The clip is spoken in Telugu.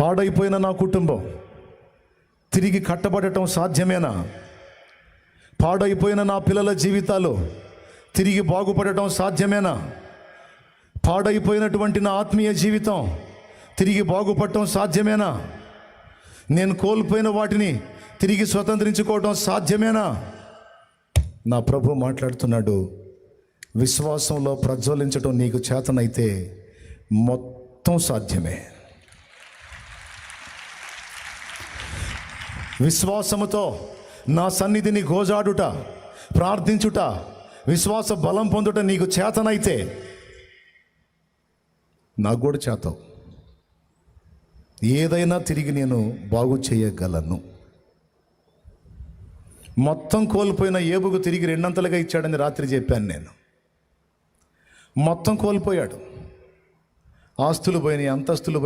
పాడైపోయిన నా కుటుంబం. తిరిగి కట్టబడటం సాధ్యమేనా? పాడైపోయిన నా పిల్లల జీవితాలు తిరిగి బాగుపడటం సాధ్యమేనా? పాడైపోయినటువంటి నా ఆత్మీయ జీవితం తిరిగి బాగుపడటం సాధ్యమేనా? నేను కోల్పోయిన వాటిని తిరిగి స్వతంత్రించుకోవటం సాధ్యమేనా? నా ప్రభు మాట్లాడుతున్నాడు విశ్వాసంలో ప్రజ్వలించటం నీకు చేతనైతే మొత్తం సాధ్యమే. విశ్వాసముతో నా సన్నిధిని గోజాడుట ప్రార్థించుట విశ్వాస బలం పొందుట నీకు చేతనైతే నాకు కూడా చేత ఏదైనా తిరిగి నేను బాగు చేయగలను. మొత్తం కోల్పోయిన ఏబుకు తిరిగి రెండంతలుగా ఇచ్చాడని రాత్రి చెప్పాను నేను. మొత్తం కోల్పోయాడు. ఆస్తులు పోయినాయి అంతస్తులు పోయినాయి.